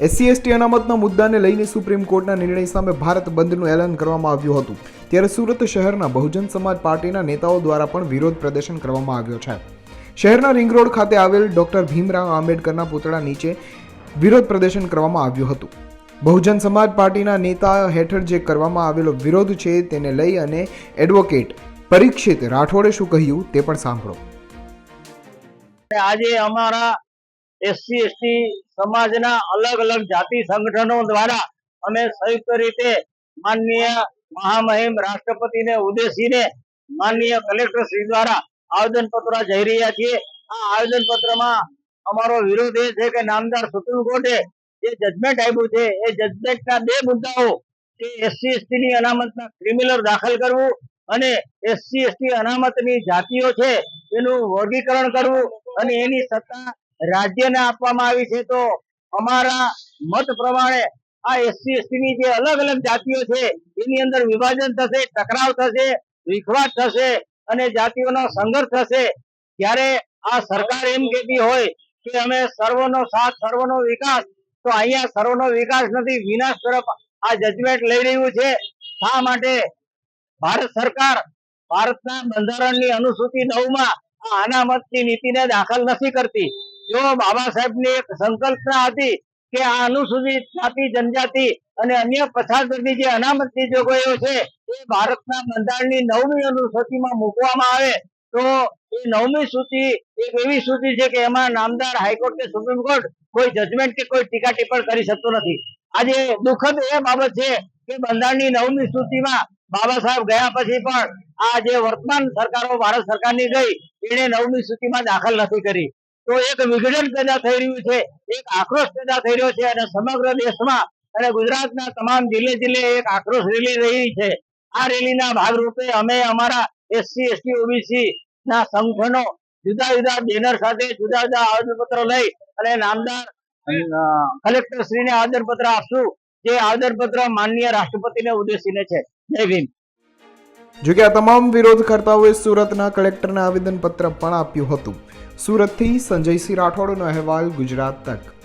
SC, ST અનામતના મુદ્દાને લઈને supreme કોર્ટના નિર્ણય સામે ભારત બંધનું એલાન કરવામાં આવ્યું હતું. ત્યારે સુરત શહેરના બહુજન સમાજ પાર્ટીના નેતાઓ દ્વારા પણ વિરોધ પ્રદર્શન કરવામાં આવ્યો છે. શહેરના રિંગ રોડ ખાતે આવેલ ડોક્ટર ભીમરાવ આંબેડકરના પુતળા નીચે વિરોધ પ્રદર્શન કરવામાં આવ્યું હતું. બહુજન સમાજ પાર્ટીના નેતા હેઠળ જે કરવામાં આવેલો વિરોધ છે તેને લઈ અને એડવોકેટ પરીક્ષિત રાઠોડે શું કહ્યું તે પણ સાંભળો. આજે અમારા એસસી એસટી સમાજના અલગ અલગ જાતિ સંગઠનો દ્વારા અમે સંયુક્ત રીતે માનનીય મહામહિમ રાષ્ટ્રપતિને ઉદ્દેશીને માનનીય કલેક્ટર શ્રી દ્વારા આવેદન પત્ર જઈ રહ્યા છીએ. આ આવેદન પત્રમાં અમારો વિરોધ એ છે કે નામદાર સુપ્રીમ કોર્ટે જે જજમેન્ટ આપ્યું છે, એ જજમેન્ટના બે મુદ્દાઓ કે એસસી એસટી ની અનામતના ક્રિમિનલ દાખલ કરવું અને એસસી એસટી અનામતની જાતિઓ છે, એનું વર્ગીકરણ કરવું અને એની સત્તા રાજ્યને આપવામાં આવી છે, તો અમારા મત પ્રમાણે આ એસસી એસટી ની જે અલગ અલગ જાતિઓ છે, એની અંદર વિભાજન થશે, ટકરાવ થશે, વિખવાદ થશે અને જાતિઓનો સંઘર્ષ થશે. ત્યારે આ સરકાર એમ કેતી હોય કે અમે સર્વનો સાથ, સર્વનો વિકાસ, તો અહીંયા સર્વનો વિકાસ નથી, વિનાશ તરફ આ જજમેન્ટ લઈ રહ્યું છે. શા માટે? ભારત સરકાર ભારતના બંધારણની અનુસૂચિ નવમાં આ અનામતની નીતિને દાખલ નથી કરતી. જો બાબા સાહેબની એક સંકલ્પના હતી કે આ અનુસૂચિત જાતિ, જનજાતિ અને અન્ય પછાત વર્ગની જે અનામત જોગવાઈઓ છે, એ ભારતના બંધારણની નવમી અનુસૂચિમાં મૂકવામાં આવે, તો એ નવમી સૂચિ એક એવી સૂચિ છે કે એમાં નામદાર હાઈકોર્ટ કે સુપ્રીમ કોર્ટ કોઈ જજમેન્ટ કે કોઈ ટીકા ટિપ્પણ કરી શકતો નથી. આજે દુઃખદ એ બાબત છે કે બંધારણની નવમી સૂચિમાં બાબા સાહેબ ગયા પછી પણ આ જે વર્તમાન સરકારો, ભારત સરકારની ગઈ એને નવમી સૂચિમાં દાખલ નથી કરી. તો એક વિઘટન પેદા થઈ રહ્યું છે, એક આક્રોશ પેદા થઈ રહ્યો છે અને સમગ્ર દેશમાં અને ગુજરાતના તમામ જિલ્લે જિલ્લે એક આક્રોશ રેલી રહી છે. આ રેલીના ભાગરૂપે અમે અમારા એસસી, એસટી, ઓબીસી ના સંગઠનો જુદા જુદા બેનર સાથે જુદા જુદા આવેદનપત્ર લઈ અને નામદાર કલેક્ટર આવેદનપત્ર આપશું. જે આવેદનપત્ર માનનીય રાષ્ટ્રપતિને ઉદ્દેશીને છે. જય ભીમ. જોકે આ તમામ વિરોધકર્તાઓએ સુરતના કલેક્ટરને આવેદનપત્ર પણ આપ્યું હતું. સુરતથી સંજયસિંહ રાઠોડનો અહેવાલ ગુજરાત તક.